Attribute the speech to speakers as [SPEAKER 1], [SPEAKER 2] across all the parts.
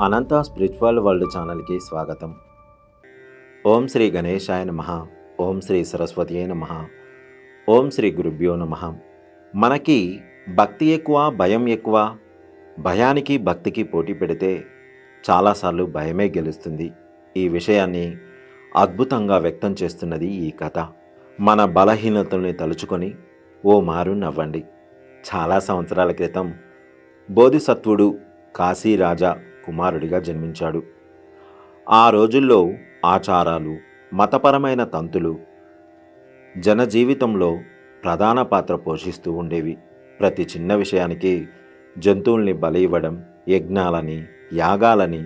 [SPEAKER 1] అనంత spiritual world ఛానల్కి స్వాగతం. ఓం శ్రీ గణేశాయ నమ. ఓం శ్రీ సరస్వతి నమ. ఓం శ్రీ గురుభ్యో నమ. మనకి భక్తి ఎక్కువ భయం ఎక్కువ. భయానికి భక్తికి పోటీ పెడితే చాలాసార్లు భయమే గెలుస్తుంది. ఈ విషయాన్ని అద్భుతంగా వ్యక్తం చేస్తున్నది ఈ కథ. మన బలహీనతల్ని తలుచుకొని ఓ మారు నవ్వండి. చాలా సంవత్సరాల క్రితం బోధిసత్వుడు కాశీరాజా కుమారుడిగా జన్మించాడు. ఆ రోజుల్లో ఆచారాలు మతపరమైన తంతులు జనజీవితంలో ప్రధాన పాత్ర పోషిస్తూ ఉండేవి. ప్రతి చిన్న విషయానికి జంతువుల్ని బలి ఇవ్వడం యజ్ఞాలని యాగాలని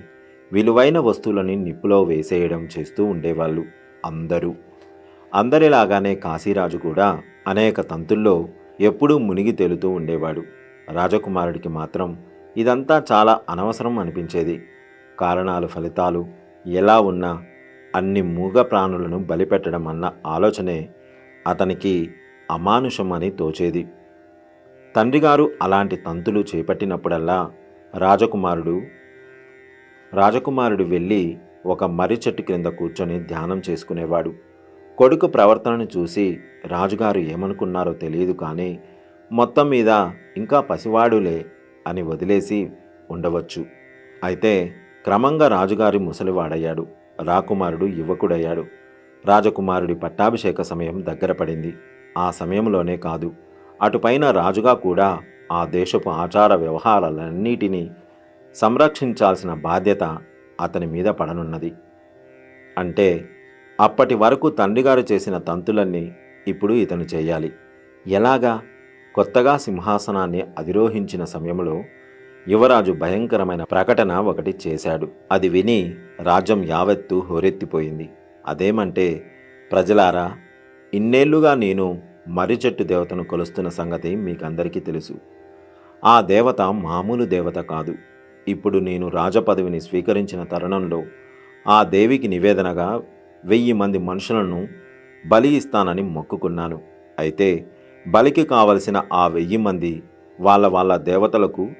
[SPEAKER 1] విలువైన వస్తువులని నిప్పులో వేసేయడం చేస్తూ ఉండేవాళ్ళు అందరూ. అందరిలాగానే కాశీరాజు కూడా అనేక తంతుల్లో ఎప్పుడూ మునిగి తేలుతూ ఉండేవాడు. రాజకుమారుడికి మాత్రం ఇదంతా చాలా అనవసరం అనిపించేది. కారణాలు ఫలితాలు ఎలా ఉన్నా అన్ని మూగ ప్రాణులను బలిపెట్టడం అన్న ఆలోచనే అతనికి అమానుషం అని తోచేది. తండ్రిగారు అలాంటి తంతులు చేపట్టినప్పుడల్లా రాజకుమారుడు రాజకుమారుడు వెళ్ళి ఒక మర్రి చెట్టు క్రింద కూర్చొని ధ్యానం చేసుకునేవాడు. కొడుకు ప్రవర్తనను చూసి రాజుగారు ఏమనుకున్నారో తెలియదు కానీ మొత్తం మీద ఇంకా పసివాడులే అని వదిలేసి ఉండవచ్చు. అయితే క్రమంగా రాజుగారి ముసలివాడయ్యాడు. రాకుమారుడు యువకుడయ్యాడు. రాజకుమారుడి పట్టాభిషేక సమయం దగ్గర పడింది. ఆ సమయంలోనే కాదు అటుపైన రాజుగా కూడా ఆ దేశపు ఆచార వ్యవహారాలన్నిటినీ సంరక్షించాల్సిన బాధ్యత అతని మీద పడనున్నది. అంటే అప్పటి వరకు తండ్రిగారు చేసిన తంతులన్నీ ఇప్పుడు ఇతను చేయాలి. ఎలాగా? కొత్తగా సింహాసనాన్ని అధిరోహించిన సమయంలో యువరాజు భయంకరమైన ప్రకటన ఒకటి చేశాడు. అది విని రాజ్యం యావత్తు హోరెత్తిపోయింది. అదేమంటే ప్రజలారా ఇన్నేళ్ళుగా నేను మర్రి చెట్టు దేవతను కొలుస్తున్న సంగతి మీకందరికీ తెలుసు. ఆ దేవత మామూలు దేవత కాదు. ఇప్పుడు నేను రాజపదవిని స్వీకరించిన తరుణంలో ఆ దేవికి నివేదనగా వెయ్యి మంది మనుషులను బలి ఇస్తానని మొక్కుకున్నాను. అయితే బలికి కావలసిన ఆ వెయ్యి మంది వాళ్ళ వాళ్ళ దేవతలకు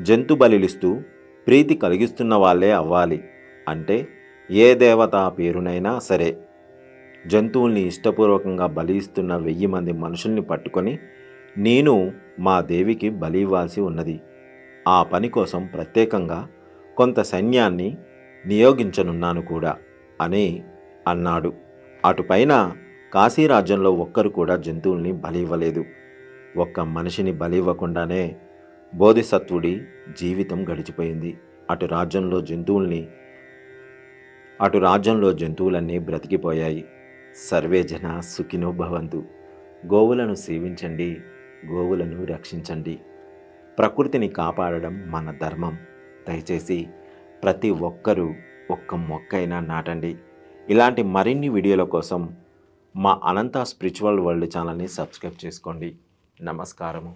[SPEAKER 1] జంతు బలిలిస్తూ ప్రీతి కలిగిస్తున్న వాళ్ళే అవ్వాలి. అంటే ఏ దేవత పేరునైనా సరే జంతువుల్ని ఇష్టపూర్వకంగా బలి ఇస్తున్న వెయ్యి మంది మనుషుల్ని పట్టుకొని నేను మా దేవికి బలి ఇవ్వాల్సి ఉన్నది. ఆ పని కోసం ప్రత్యేకంగా కొంత సైన్యాన్ని నియోగించనున్నాను కూడా అని అన్నాడు. అటుపైన కాశీరాజ్యంలో ఒక్కరు కూడా జంతువుల్ని బలి ఇవ్వలేదు ఒక్క మనిషిని బలి ఇవ్వకుండానే బోధిసత్వుడి జీవితం గడిచిపోయింది. అటు రాజ్యంలో జంతువుల్ని అటు రాజ్యంలో జంతువులన్నీ బ్రతికిపోయాయి. సర్వే జన సుఖినో భవంతు. గోవులను సేవించండి గోవులను రక్షించండి. ప్రకృతిని కాపాడడం మన ధర్మం. దయచేసి ప్రతి ఒక్కరూ ఒక్క మొక్కైనా నాటండి. ఇలాంటి మరిన్ని వీడియోల కోసం మా అనంత స్పిరిచువల్ వరల్డ్ ఛానల్ని సబ్స్క్రైబ్ చేసుకోండి. నమస్కారము.